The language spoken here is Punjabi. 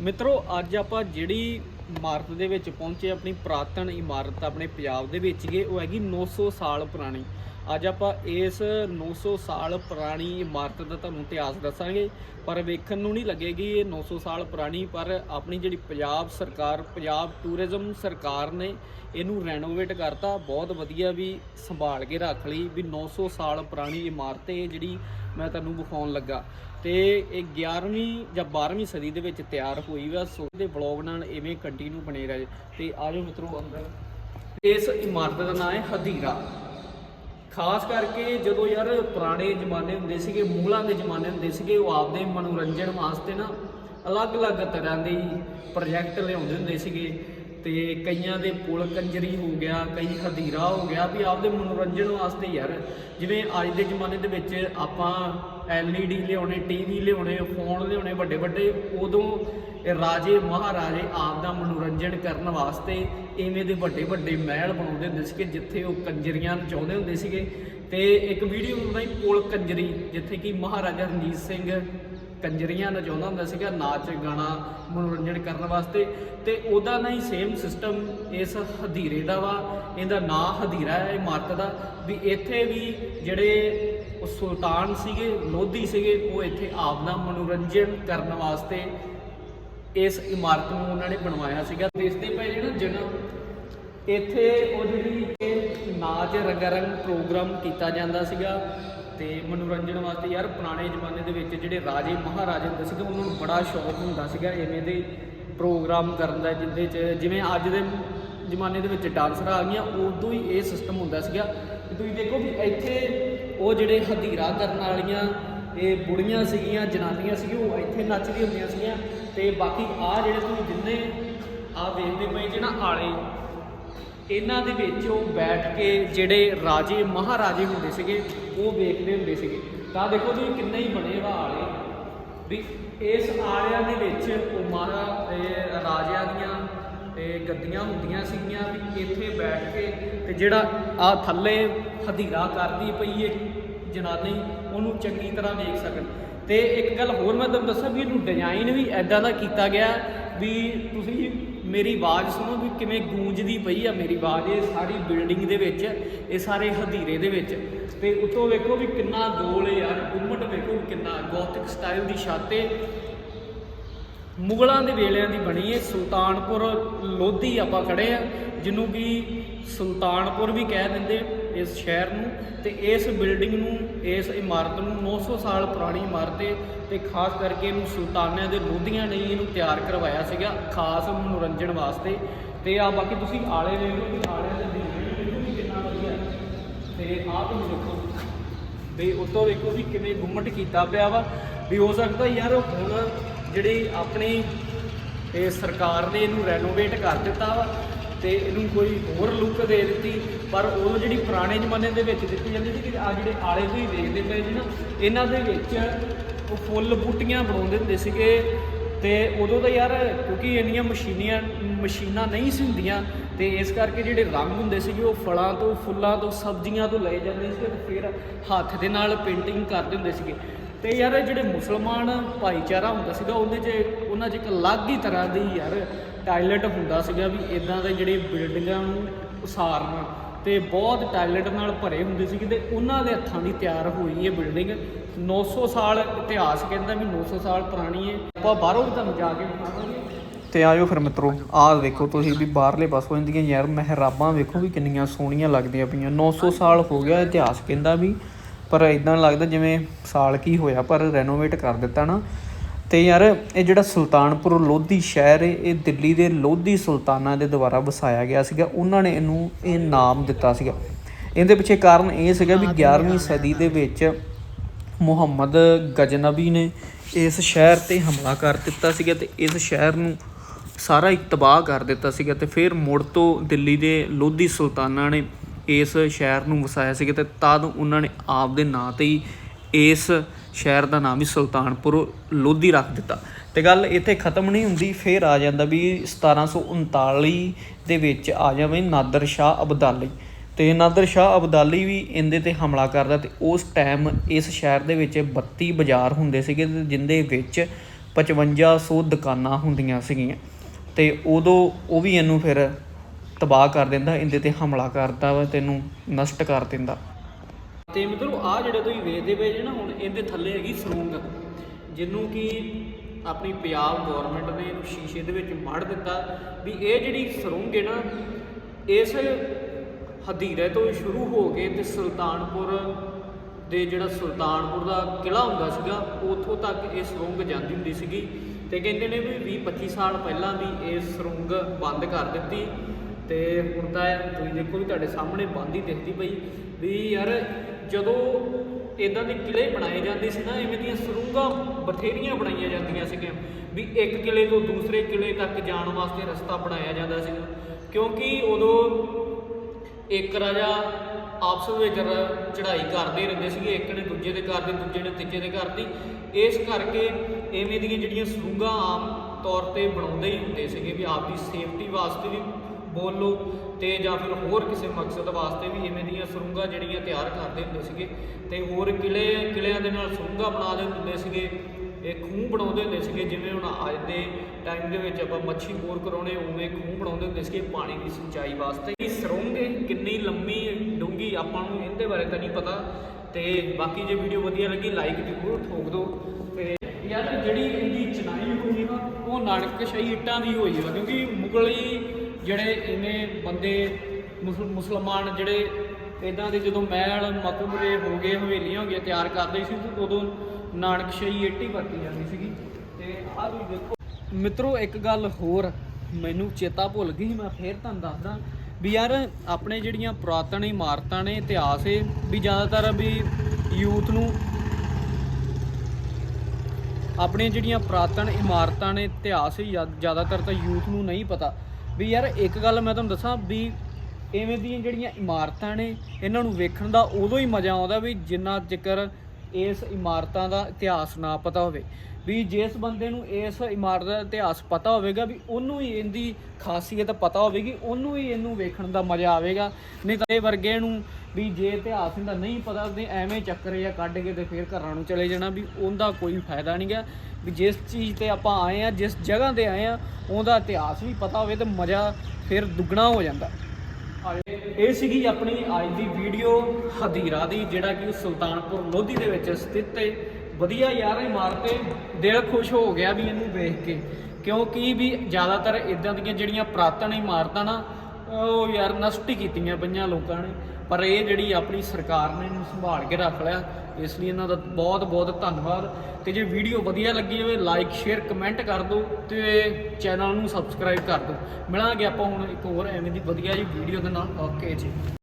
ਮਿੱਤਰੋ, ਅੱਜ ਆਪਾਂ ਜਿਹੜੀ ਇਮਾਰਤ ਦੇ ਵਿੱਚ ਪਹੁੰਚੇ, ਆਪਣੀ ਪ੍ਰਾਤਨ ਇਮਾਰਤ ਆਪਣੇ ਪੰਜਾਬ ਦੇ ਵਿੱਚ ਗਏ ਉਹ ਹੈਗੀ 900 ਸਾਲ ਪੁਰਾਣੀ। ਅੱਜ ਆਪਾਂ ਇਸ 900 ਸਾਲ ਪੁਰਾਣੀ ਇਮਾਰਤ ਦਾ ਤੁਹਾਨੂੰ ਇਤਿਹਾਸ ਦੱਸਾਂਗੇ, ਪਰ ਵੇਖਣ ਨੂੰ ਨਹੀਂ ਲੱਗੇਗੀ ਇਹ 900 ਸਾਲ ਪੁਰਾਣੀ, ਪਰ ਆਪਣੀ ਜਿਹੜੀ ਪੰਜਾਬ ਸਰਕਾਰ, ਪੰਜਾਬ ਟੂਰਿਜ਼ਮ ਸਰਕਾਰ ਨੇ ਇਹਨੂੰ ਰੈਨੋਵੇਟ ਕਰਤਾ, ਬਹੁਤ ਵਧੀਆ ਵੀ ਸੰਭਾਲ ਕੇ ਰੱਖ ਲਈ ਵੀ 900 ਸਾਲ ਪੁਰਾਣੀ ਇਮਾਰਤ ਇਹ ਜਿਹੜੀ ਮੈਂ ਤੁਹਾਨੂੰ ਵਿਖਾਉਣ ਲੱਗਾ। ਤੇ ਇਹ 11ਵੀਂ ਜਾਂ 12ਵੀਂ ਸਦੀ ਦੇ ਵਿੱਚ ਤਿਆਰ ਹੋਈ ਵਾ, ਸੋ ਦੇ ਬਲੌਗ ਨਾਲ ਇਵੇਂ ਕੰਟੀਨਿਊ ਬਣੇ ਰਹੇ। ਤੇ ਆਜੋ ਮਿੱਤਰੋ ਅੰਦਰ। ਇਸ ਇਮਾਰਤ ਦਾ ਨਾਮ ਹੈ ਹਦੀਰਾ। ਖਾਸ ਕਰਕੇ ਜਦੋਂ ਯਾਰ ਪੁਰਾਣੇ ਜ਼ਮਾਨੇ ਹੁੰਦੇ ਸੀਗੇ ਮੂਲਾਂ ਦੇ ਜ਼ਮਾਨੇ ਹੁੰਦੇ ਸੀਗੇ, ਉਹ ਆਪਦੇ ਮਨੋਰੰਜਨ ਵਾਸਤੇ ਨਾ ਅਲੱਗ-ਅਲੱਗ ਤਰ੍ਹਾਂ ਦੇ ਪ੍ਰੋਜੈਕਟ ਲਿਆਉਂਦੇ ਹੁੰਦੇ ਸੀਗੇ। ਤੇ ਕਈਆਂ ਦੇ ਪੁਲ ਕੰਜਰੀ ਹੋ ਗਿਆ, ਕਈ ਹਦੀਰਾ ਹੋ ਗਿਆ ਵੀ ਆਪਦੇ ਮਨੋਰੰਜਨ ਵਾਸਤੇ ਯਾਰ। ਜਿਵੇਂ ਅੱਜ ਦੇ ਜ਼ਮਾਨੇ ਦੇ ਵਿੱਚ ਆਪਾਂ LED ਲਿਆਉਣੇ, ਟੀਵੀ ਲਿਆਉਣੇ, ਫੋਨ ਲਿਆਉਣੇ ਵੱਡੇ ਵੱਡੇ, ਉਦੋਂ ਰਾਜੇ ਮਹਾਰਾਜੇ ਆਪ ਦਾ ਮਨੋਰੰਜਨ ਕਰਨ ਵਾਸਤੇ ਇਵੇਂ ਦੇ ਵੱਡੇ ਵੱਡੇ ਮਹਿਲ ਬਣਾਉਂਦੇ ਹੁੰਦੇ ਸੀਗੇ, ਜਿੱਥੇ ਉਹ ਕੰਜਰੀਆਂ ਨਚਾਉਂਦੇ ਹੁੰਦੇ ਸੀਗੇ। ਤੇ ਇੱਕ ਵੀਡੀਓ ਹੁੰਦਾ ਹੀ ਪੁਲ ਕੰਜਰੀ, ਜਿੱਥੇ ਕਿ ਮਹਾਰਾਜਾ ਰਣਜੀਤ ਸਿੰਘ ਕੰਜਰੀਆਂ ਨਚਾਉਂਦਾ ਹੁੰਦਾ ਸੀਗਾ ਨਾਚ, ਗਾਣਾ, ਮਨੋਰੰਜਨ ਕਰਨ ਵਾਸਤੇ। ਤੇ ਉਹਦਾ ਨਾ ਹੀ ਸੇਮ ਸਿਸਟਮ ਇਸ ਹਦੀਰੇ ਦਾ ਵਾ, ਇਹਦਾ ਨਾਂ ਹਦੀਰਾ ਹੈ ਇਮਾਰਤ ਦਾ। ਵੀ ਇੱਥੇ ਵੀ ਜਿਹੜੇ ਉਹ ਸੁਲਤਾਨ ਸੀਗੇ, ਲੋਧੀ ਸੀਗੇ, ਉਹ ਇੱਥੇ ਆਪਦਾ ਮਨੋਰੰਜਨ ਕਰਨ ਵਾਸਤੇ ਇਸ ਇਮਾਰਤ ਨੂੰ ਉਹਨਾਂ ਨੇ ਬਣਵਾਇਆ ਸੀਗਾ। ਦੇਖਦੇ ਪਏ ਜਿਹੜਾ ਜਨਮ ਇੱਥੇ ਉਹ ਜਿਹੜੀ ਨਾਚ ਰੰਗਾਰੰਗ ਪ੍ਰੋਗਰਾਮ ਕੀਤਾ ਜਾਂਦਾ ਸੀਗਾ ਤੇ ਮਨੋਰੰਜਨ ਵਾਸਤੇ ਯਾਰ ਪੁਰਾਣੇ ਜ਼ਮਾਨੇ ਦੇ ਵਿੱਚ ਜਿਹੜੇ ਰਾਜੇ, ਮਹਾਰਾਜੇ ਹੁੰਦੇ ਸੀਗੇ, ਉਹਨਾਂ ਨੂੰ ਬੜਾ ਸ਼ੌਕ ਹੁੰਦਾ ਸੀਗਾ ਐਵੇਂ ਦੇ ਪ੍ਰੋਗਰਾਮ ਕਰਨ ਦਾ, ਜਿੰਦੇ ਚ ਜਿਵੇਂ ਅੱਜ ਦੇ ਜ਼ਮਾਨੇ ਦੇ ਵਿੱਚ ਡਾਂਸਰ ਆ ਗਈਆਂ, ਉਦੋਂ ਹੀ ਇਹ ਸਿਸਟਮ ਹੁੰਦਾ ਸੀਗਾ ਤੁਸੀਂ ਦੇਖੋ ਵੀ ਇੱਥੇ ਉਹ ਜਿਹੜੇ ਹਦੀਰਾ ਕਰਨ ਵਾਲੀਆਂ, ਇਹ ਬੁੜੀਆਂ ਸੀਗੀਆਂ, ਜਨਾਨੀਆਂ ਸੀਗੀਆਂ, ਉਹ ਇੱਥੇ ਨੱਚਦੀਆਂ ਹੁੰਦੀਆਂ ਸੀਗੀਆਂ ਤੇ ਬਾਕੀ ਆ ਜਿਹੜੇ ਤੁਸੀਂ ਜਿੰਨੇ ਆ ਵੇਖਦੇ ਪਏ ਜਿਹੜਾ ਆਲੇ ਇਹਨਾਂ ਦੇ ਵਿੱਚ ਉਹ ਬੈਠ ਕੇ ਜਿਹੜੇ ਰਾਜੇ, ਮਹਾਰਾਜੇ ਹੁੰਦੇ ਸੀਗੇ, ਉਹ ਵੇਖਦੇ ਹੁੰਦੇ ਸੀਗੇ। ਤਾਂ ਦੇਖੋ ਜੀ, ਕਿੰਨੇ ਹੀ ਬਣੇ ਵਾ ਆਲੇ। ਵੀ ਇਸ ਆਲਿਆਂ ਦੇ ਵਿੱਚ ਉਹ ਮਹਾਰਾ ਰਾਜਿਆਂ ਦੀਆਂ, ਤੇ ਗੱਦੀਆਂ ਹੁੰਦੀਆਂ ਸੀਗੀਆਂ, ਵੀ ਇੱਥੇ ਬੈਠ ਕੇ ਤੇ ਜਿਹੜਾ ਆ ਥੱਲੇ ਹਦੀਰਾ ਕਰਦੀ ਪਈ ਏ ਜਨਾਨੀ, ਉਹਨੂੰ ਚੰਗੀ ਤਰ੍ਹਾਂ ਦੇਖ ਸਕਣ। ਤੇ ਇੱਕ ਗੱਲ ਹੋਰ ਮੈਂ ਤੁਹਾਨੂੰ ਦੱਸਾਂ ਵੀ ਇਹਨੂੰ ਡਿਜ਼ਾਈਨ ਵੀ ਐਦਾਂ ਦਾ ਕੀਤਾ ਗਿਆ ਵੀ ਤੁਸੀਂ ਮੇਰੀ ਆਵਾਜ਼ ਸੁਣੋ ਵੀ ਕਿਵੇਂ ਗੂੰਜਦੀ ਪਈ ਆ ਮੇਰੀ ਆਵਾਜ਼, ਇਹ ਸਾਰੀ ਬਿਲਡਿੰਗ ਦੇ ਵਿੱਚ, ਇਹ ਸਾਰੇ ਹਦੀਰੇ ਦੇ ਵਿੱਚ। ਤੇ ਉੱਤੋਂ ਵੇਖੋ ਵੀ ਕਿੰਨਾ ਗੋਲ ਹੈ ਯਾਰ, ਗੁੰਮਟ ਵੇਖੋ ਵੀ ਕਿੰਨਾ, ਗੋਥਿਕ ਸਟਾਈਲ ਦੀ ਛੱਤ ਏ। ਮੁਗਲਾਂ ਦੇ ਵੇਲਿਆਂ ਦੀ ਬਣੀ ਹੈ ਸੁਲਤਾਨਪੁਰ ਲੋਧੀ ਆਪਾਂ ਖੜੇ ਆ, ਜਿਹਨੂੰ ਕਿ ਸੁਲਤਾਨਪੁਰ ਵੀ ਕਹਿ ਦਿੰਦੇ। ਇਸ ਸ਼ਹਿਰ ਨੂੰ ਤੇ ਇਸ ਬਿਲਡਿੰਗ ਨੂੰ, ਇਸ ਇਮਾਰਤ ਨੂੰ 900 ਸਾਲ ਪੁਰਾਣੀ ਇਮਾਰਤ ਹੈ ਤੇ ਖਾਸ ਕਰਕੇ ਇਹਨੂੰ ਸੁਲਤਾਨਿਆਂ ਦੇ ਲੋਧੀਆਂ ਨੇ ਇਹਨੂੰ ਤਿਆਰ ਕਰਵਾਇਆ ਸੀਗਾ ਖਾਸ ਮਨੋਰੰਜਨ ਵਾਸਤੇ। ਤੇ ਆ ਬਾਕੀ ਤੁਸੀਂ ਆਲੇ ਵੇਖ ਲਓ ਵੀ ਆਲਿਆਂ ਦੇ ਡਿਜ਼ਾਈਨ ਵੀ ਕਿੰਨਾ ਵਧੀਆ। ਹੈ। ਤੇ ਆਹ ਤੁਸੀਂ ਦੇਖੋ ਵੀ ਉੱਤੋਂ ਵੇਖੋ ਵੀ ਕਿਵੇਂ ਗੁੰਮਟ ਕੀਤਾ ਪਿਆ ਵਾ। ਵੀ ਹੋ ਸਕਦਾ ਯਾਰ ਹੁਣ ਜਿਹੜੀ ਆਪਣੀ ਇਹ ਸਰਕਾਰ ਨੇ ਇਹਨੂੰ ਰੈਨੋਵੇਟ ਕਰ ਦਿੱਤਾ ਵਾ। ਤੇ ਇਹਨੂੰ ਕੋਈ ਹੋਰ ਲੁੱਕ ਦੇ ਦਿੱਤੀ, ਪਰ ਉਹ ਜਿਹੜੀ ਪੁਰਾਣੇ ਜ਼ਮਾਨੇ ਦੇ ਵਿੱਚ ਦਿੱਤੀ ਜਾਂਦੀ ਸੀ ਕਿ ਆ ਜਿਹੜੇ ਆਲੇ ਤੁਸੀਂ ਦੇਖਦੇ ਪਏ ਜੀ ਨਾ, ਇਹਨਾਂ ਦੇ ਵਿੱਚ ਉਹ ਫੁੱਲ ਬੂਟੀਆਂ ਬਣਾਉਂਦੇ ਹੁੰਦੇ ਸੀਗੇ। ਤੇ ਉਦੋਂ ਤਾਂ ਯਾਰ ਕਿਉਂਕਿ ਇੰਨੀਆਂ ਮਸ਼ੀਨੀਆਂ, ਮਸ਼ੀਨਾਂ ਨਹੀਂ ਸੀ ਹੁੰਦੀਆਂ, ਤੇ ਇਸ ਕਰਕੇ ਜਿਹੜੇ ਰੰਗ ਹੁੰਦੇ ਸੀਗੇ, ਉਹ ਫਲਾਂ ਤੋਂ, ਫੁੱਲਾਂ ਤੋਂ, ਸਬਜ਼ੀਆਂ ਤੋਂ ਲਏ ਜਾਂਦੇ ਸੀ ਤੇ ਫਿਰ ਹੱਥ ਦੇ ਨਾਲ ਪੇਂਟਿੰਗ ਕਰਦੇ ਹੁੰਦੇ ਸੀਗੇ। ਤੇ ਯਾਰ ਜਿਹੜੇ ਮੁਸਲਮਾਨ ਭਾਈਚਾਰਾ ਹੁੰਦਾ ਸੀਗਾ, ਉਹਦੇ 'ਚ, ਉਹਨਾਂ 'ਚ ਇੱਕ ਅਲੱਗ ਹੀ ਤਰ੍ਹਾਂ ਦੀ ਯਾਰ ਟਾਇਲਟ ਹੁੰਦਾ ਸੀਗਾ ਵੀ ਇਦਾਂ ਦੇ ਜਿਹੜੇ ਬਿਲਡਿੰਗਾਂ ਨੂੰ ਉਸਾਰਨਾ ਤੇ ਬਹੁਤ ਟਾਇਲਟ ਨਾਲ ਭਰੇ ਹੁੰਦੇ ਸੀਗੇ ਤੇ ਉਹਨਾਂ ਦੇ ਹੱਥਾਂ ਦੀ ਤਿਆਰ ਹੋਈ ਇਹ ਬਿਲਡਿੰਗ। 900 ਸਾਲ ਇਤਿਹਾਸ ਕਹਿੰਦਾ ਵੀ 900 ਸਾਲ ਪੁਰਾਣੀ ਹੈ ਆਪਾਂ ਬਾਹਰੋਂ ਵੀ ਤੁਹਾਨੂੰ ਜਾ ਕੇ ਦਿਖਾਵਾਂਗੇ। ਤੇ ਆਇਓ ਫਿਰ ਮਿੱਤਰੋ, ਆਹ ਵੇਖੋ ਤੁਸੀਂ ਵੀ ਬਾਹਰਲੇ ਪਾਸੋਂ ਇਹਦੀਆਂ ਯਾਰ ਮਹਿਰਾਬਾਂ ਵੇਖੋ ਵੀ ਕਿੰਨੀਆਂ ਸੋਹਣੀਆਂ ਲੱਗਦੀਆਂ ਪਈਆਂ। 900 ਸਾਲ ਹੋ ਗਿਆ ਇਤਿਹਾਸ ਕਹਿੰਦਾ ਵੀ, ਪਰ ਇਦਾਂ ਲੱਗਦਾ ਜਿਵੇਂ ਸਾਲ ਕੀ ਹੋਇਆ, ਪਰ ਰੈਨੋਵੇਟ ਕਰ ਦਿੱਤਾ ਨਾ। ਤੇ ਯਾਰ ਇਹ ਜਿਹੜਾ ਸੁਲਤਾਨਪੁਰ ਲੋਧੀ ਸ਼ਹਿਰ ਹੈ ਇਹ ਦਿੱਲੀ ਦੇ ਲੋਧੀ ਸੁਲਤਾਨਾਂ ਦੇ ਦੁਆਰਾ ਵਸਾਇਆ ਗਿਆ ਸੀਗਾ। ਉਹਨਾਂ ਨੇ ਇਹਨੂੰ ਇਹ ਨਾਮ ਦਿੱਤਾ ਸੀਗਾ। ਇਹਦੇ ਪਿੱਛੇ ਕਾਰਨ ਇਹ ਸੀਗਾ ਵੀ 11ਵੀਂ ਸਦੀ ਦੇ ਵਿੱਚ ਮੁਹੰਮਦ ਗਜਨਬੀ ਨੇ ਇਸ ਸ਼ਹਿਰ ਤੇ ਹਮਲਾ ਕਰ ਦਿੱਤਾ ਸੀਗਾ ਤੇ ਇਸ ਸ਼ਹਿਰ ਨੂੰ ਸਾਰਾ ਹੀ ਤਬਾਹ ਕਰ ਦਿੱਤਾ ਸੀਗਾ ਤੇ ਫਿਰ ਮੁੜ ਤੋਂ ਦਿੱਲੀ ਦੇ ਲੋਧੀ ਸੁਲਤਾਨਾਂ ਨੇ ਇਸ ਸ਼ਹਿਰ ਨੂੰ ਵਸਾਇਆ ਸੀਗਾ ਤੇ ਤਦ ਉਹਨਾਂ ਨੇ ਆਪ ਦੇ ਨਾਂ ਤੇ ਹੀ ਇਸ ਸ਼ਹਿਰ ਦਾ ਨਾਮ ਹੀ ਸੁਲਤਾਨਪੁਰ ਲੋਧੀ ਰੱਖ ਦਿੱਤਾ। ਤੇ ਗੱਲ ਇੱਥੇ ਖਤਮ ਨਹੀਂ ਹੁੰਦੀ, ਫਿਰ ਆ ਜਾਂਦਾ ਵੀ 1739 ਦੇ ਵਿੱਚ ਆ ਜਾਵੇ ਨਾਦਰ ਸ਼ਾਹ ਅਬਦਾਲੀ। ਤੇ ਨਾਦਰ ਸ਼ਾਹ ਅਬਦਾਲੀ ਵੀ ਇਹਦੇ ਤੇ ਹਮਲਾ ਕਰਦਾ ਤੇ ਉਸ ਟਾਈਮ ਇਸ ਸ਼ਹਿਰ ਦੇ ਵਿੱਚ 32 ਬਾਜ਼ਾਰ ਹੁੰਦੇ ਸੀਗੇ ਤੇ ਜਿੰਦੇ ਵਿੱਚ 5500 ਦੁਕਾਨਾਂ ਹੁੰਦੀਆਂ ਸੀਗੀਆਂ। ਤੇ ਉਦੋਂ ਉਹ ਵੀ ਇਹਨੂੰ ਫਿਰ ਤਬਾਹ ਕਰ ਦਿੰਦਾ, ਇਹਦੇ ਤੇ ਹਮਲਾ ਕਰਦਾ ਵਾ ਤੈਨੂੰ ਨਸ਼ਟ ਕਰ ਦਿੰਦਾ। ਤੇ ਮਿੱਤਰੋ ਆ ਜਿਹੜੇ ਤੁਸੀਂ ਵੇਖਦੇ ਪਏ ਜੇ ਨਾ, ਹੁਣ ਇਹਦੇ ਥੱਲੇ ਹੈਗੀ ਸਰੂੰਗ। ਜਿਹਨੂੰ ਕਿ ਆਪਣੀ ਪੰਜਾਬ ਗਵਰਨਮੈਂਟ ਨੇ ਇਹਨੂੰ ਸ਼ੀਸ਼ੇ ਦੇ ਵਿੱਚ ਮੜ ਦਿੱਤਾ ਵੀ ਇਹ ਜਿਹੜੀ ਸਰੂੰਗ ਹੈ ਨਾ, ਇਸ ਹਦੀਰੇ ਤੋਂ ਸ਼ੁਰੂ ਹੋ ਕੇ ਤੇ ਸੁਲਤਾਨਪੁਰ ਦੇ ਜਿਹੜਾ ਸੁਲਤਾਨਪੁਰ ਦਾ ਕਿਲਾ ਹੁੰਦਾ ਸੀਗਾ, ਉੱਥੋਂ ਤੱਕ ਇਹ ਸਰੂੰਗ ਜਾਂਦੀ ਹੁੰਦੀ ਸੀਗੀ। ਤੇ ਕਹਿੰਦੇ ਨੇ ਵੀ 20 25 ਸਾਲ ਪਹਿਲਾਂ ਵੀ ਇਹ ਸਰੂੰਗ ਬੰਦ ਕਰ ਦਿੱਤੀ। ਤੇ ਹੁਣ ਤਾਂ ਤੁਸੀਂ ਦੇਖੋ ਵੀ ਤੁਹਾਡੇ ਸਾਹਮਣੇ ਬੰਦ ਹੀ ਦਿਖਦੀ ਪਈ ਵੀ ਯਾਰ ਜਦੋਂ ਇਦਾਂ ਦੇ ਕਿਲੇ ਬਣਾਏ ਜਾਂਦੇ ਸੀ ਨਾ ਐਵੇਂ ਦੀਆਂ ਸਰੂੰਗਾਂ ਬਥੇਰੀਆਂ ਬਣਾਈਆਂ ਜਾਂਦੀਆਂ ਸੀਗੀਆਂ ਵੀ ਇੱਕ ਕਿਲੇ ਤੋਂ ਦੂਸਰੇ ਕਿਲੇ ਤੱਕ ਜਾਣ ਵਾਸਤੇ ਰਸਤਾ ਬਣਾਇਆ ਜਾਂਦਾ ਸੀਗਾ। ਕਿਉਂਕਿ ਉਦੋਂ ਇੱਕ ਰਾਜਾ ਆਪਸ ਵਿੱਚ ਚੜ੍ਹਾਈ ਕਰਦੇ ਰਹਿੰਦੇ ਸੀਗੇ, ਇੱਕ ਨੇ ਦੂਜੇ ਦੇ ਘਰ ਦੀ ਦੂਜੇ ਨੇ ਤੀਜੇ ਦੇ ਘਰ ਦੀ। ਇਸ ਕਰਕੇ ਐਵੇਂ ਦੀਆਂ ਜਿਹੜੀਆਂ ਸਰੂੰਗਾਂ ਆਮ ਤੌਰ ਤੇ ਬਣਾਉਂਦੇ ਹੀ ਹੁੰਦੇ ਸੀਗੇ ਵੀ ਆਪਦੀ ਸੇਫਟੀ ਵਾਸਤੇ ਵੀ ਬੋਲੋ ਤੇ ਜਾਂ ਫਿਰ ਹੋਰ ਕਿਸੇ ਮਕਸਦ ਵਾਸਤੇ ਵੀ ਇਵੇਂ ਦੀਆਂ ਸਰੂੰਗਾਂ ਜਿਹੜੀਆਂ ਤਿਆਰ ਕਰਦੇ ਹੁੰਦੇ ਸੀਗੇ ਤੇ ਹੋਰ ਕਿਲੇ, ਕਿਲਿਆਂ ਦੇ ਨਾਲ ਸਰੂੰਗਾਂ ਬਣਾ ਦਿੰਦੇ ਹੁੰਦੇ ਸੀਗੇ, ਇਹ ਖੂਹ ਬਣਾਉਂਦੇ ਹੁੰਦੇ ਸੀਗੇ, ਜਿਵੇਂ ਹੁਣ ਅੱਜ ਦੇ ਟਾਈਮ ਦੇ ਵਿੱਚ ਆਪਾਂ ਮੱਛੀ ਬੋਰ ਕਰਾਉਣੇ ਉਵੇਂ ਖੂਹ ਬਣਾਉਂਦੇ ਹੁੰਦੇ ਸੀਗੇ ਪਾਣੀ ਦੀ ਸਿੰਚਾਈ ਵਾਸਤੇ। ਇਹ ਸਰੋਂਗ ਕਿੰਨੀ ਲੰਮੀ ਡੂੰਗੀ ਆਪਾਂ ਨੂੰ ਇਹਦੇ ਬਾਰੇ ਤਾਂ ਨਹੀਂ ਪਤਾ ਤੇ ਬਾਕੀ ਜੇ ਵੀਡੀਓ ਵਧੀਆ ਲੱਗੀ ਲਾਈਕ ਜ਼ਰੂਰ ਠੋਕ ਦਿਓ ਤੇ ਯਾਰ ਜਿਹੜੀ ਇਹਦੀ ਚਨਾਈ ਹੋਈ ਨਾ, ਉਹ ਨਾਨਕਸ਼ਾਹੀ ਇੱਟਾਂ ਦੀ ਹੋਈ ਆ, ਕਿਉਂਕਿ ਮੁਗਲੀ ਜਿਹੜੇ ਇਹਨੇ ਬੰਦੇ ਮੁਸਲ- ਮੁਸਲਮਾਨ ਜਿਹੜੇ ਇਦਾਂ ਦੇ ਜਦੋਂ ਮਹਿਲ ਮਕਬਰੇ ਹੋ ਗਏ ਹਵੇਲੀਆਂ ਹੋ ਗਈਆਂ ਤਿਆਰ ਕਰਦੇ ਸੀ ਉਦੋਂ ਨਾਨਕਸ਼ਾਹੀ ਇੱਟ ਹੀ ਵਰਤੀ ਜਾਂਦੀ ਸੀਗੀ। ਤੇ ਆਹ ਵੀ ਦੇਖੋ। ਮਿੱਤਰੋ ਇੱਕ ਗੱਲ ਹੋਰ ਮੈਨੂੰ ਚੇਤਾ ਭੁੱਲ ਗਈ ਸੀ, ਮੈਂ ਫੇਰ ਤੁਹਾਨੂੰ ਦੱਸਦਾ ਵੀ ਯਾਰ ਆਪਣੇ ਜਿਹੜੀਆਂ ਪੁਰਾਤਨ ਇਮਾਰਤਾਂ ਨੇ ਇਤਿਹਾਸ ਏ ਵੀ ਜ਼ਿਆਦਾਤਰ ਵੀ ਯੂਥ ਨੂੰ ਆਪਣੀਆਂ ਜਿਹੜੀਆਂ ਪੁਰਾਤਨ ਇਮਾਰਤਾਂ ਨੇ ਇਤਿਹਾਸ ਹੀ ਜ਼ਿਆ- ਜ਼ਿਆਦਾਤਰ ਤਾਂ ਯੂਥ ਨੂੰ ਨਹੀਂ ਪਤਾ। ਵੀ ਯਾਰ ਇੱਕ ਗੱਲ ਮੈਂ ਤੁਹਾਨੂੰ ਦੱਸਾਂ ਵੀ ਐਵੇਂ ਦੀਆਂ ਜਿਹੜੀਆਂ ਇਮਾਰਤਾਂ ਨੇ, ਇਹਨਾਂ ਨੂੰ ਵੇਖਣ ਦਾ ਉਦੋਂ ਹੀ ਮਜ਼ਾ ਆਉਂਦਾ ਵੀ ਜਿੰਨਾ ਜ਼ਿਕਰ ਇਸ ਇਮਾਰਤਾਂ ਦਾ ਇਤਿਹਾਸ ਨਾ ਪਤਾ ਹੋਵੇ। ਵੀ ਜਿਸ ਬੰਦੇ ਨੂੰ ਇਸ ਇਮਾਰਤ ਦਾ ਇਤਿਹਾਸ ਪਤਾ ਹੋਵੇਗਾ ਵੀ ਉਹਨੂੰ ਹੀ ਇਹਦੀ ਖਾਸੀਅਤ ਪਤਾ ਹੋਵੇਗੀ, ਉਹਨੂੰ ਹੀ ਇਹਨੂੰ ਵੇਖਣ ਦਾ ਮਜ਼ਾ ਆਵੇਗਾ। ਨਹੀਂ ਤਾਂ ਇਹ ਵਰਗੇ ਨੂੰ ਵੀ ਜੇ ਇਤਿਹਾਸ ਇਹਦਾ ਨਹੀਂ ਪਤਾ, ਤੇ ਐਵੇਂ ਚੱਕਰ ਜਾਂ ਕੱਢ ਕੇ ਤੇ ਫਿਰ ਘਰਾਂ ਨੂੰ ਚਲੇ ਜਾਣਾ ਵੀ ਉਹਦਾ ਕੋਈ ਫਾਇਦਾ ਨਹੀਂ ਗਾ। ਵੀ ਜਿਸ ਚੀਜ਼ ਤੇ ਆਪਾਂ ਆਏ ਆ ਜਿਸ ਜਗ੍ਹਾ ਤੇ ਆਏ ਆ ਉਹਦਾ ਇਤਿਹਾਸ ਵੀ ਪਤਾ ਹੋਵੇ ਤੇ ਮਜ਼ਾ ਫਿਰ ਦੁੱਗਣਾ ਹੋ ਜਾਂਦਾ। ਇਹ ਸੀਗੀ ਆਪਣੀ ਅੱਜ ਦੀ ਵੀਡੀਓ ਹਦੀਰਾ ਦੀ, ਜਿਹੜਾ ਕਿ ਸੁਲਤਾਨਪੁਰ ਲੋਧੀ ਦੇ ਵਿੱਚ ਸਥਿਤ ਹੈ। ਵਧੀਆ ਯਾਰ ਇਮਾਰਤ ਦਿਲ ਖੁਸ਼ ਹੋ ਗਿਆ ਵੀ ਇਹਨੂੰ ਵੇਖ ਕੇ। ਕਿਉਂਕਿ ਵੀ ਜ਼ਿਆਦਾਤਰ ਇਦਾਂ ਦੀਆਂ ਜਿਹੜੀਆਂ ਪੁਰਾਤਨ ਇਮਾਰਤਾਂ ਨਾ, ਉਹ ਯਾਰ ਨਸ਼ਟ ਕੀਤੀਆਂ ਪਈਆਂ ਲੋਕਾਂ ਨੇ। ਪਰ ਇਹ ਜਿਹੜੀ ਆਪਣੀ ਸਰਕਾਰ ਨੇ ਇਹਨੂੰ ਸੰਭਾਲ ਕੇ ਰੱਖ ਲਿਆ, ਇਸ ਲਈ ਇਹਨਾਂ ਦਾ ਬਹੁਤ ਬਹੁਤ ਧੰਨਵਾਦ। ਤੇ ਜੇ ਵੀਡੀਓ ਵਧੀਆ ਲੱਗੀ ਹੋਵੇ ਲਾਈਕ ਸ਼ੇਅਰ ਕਮੈਂਟ ਕਰ ਦਿਓ ਤੇ ਚੈਨਲ ਨੂੰ ਸਬਸਕ੍ਰਾਈਬ ਕਰ ਦਿਓ। ਮਿਲਾਂਗੇ ਆਪਾਂ ਹੁਣ ਇੱਕ ਹੋਰ ਐਵੇਂ ਦੀ ਵਧੀਆ ਜੀ ਵੀਡੀਓ ਦੇ ਨਾਲ। ਓਕੇ ਜੀ।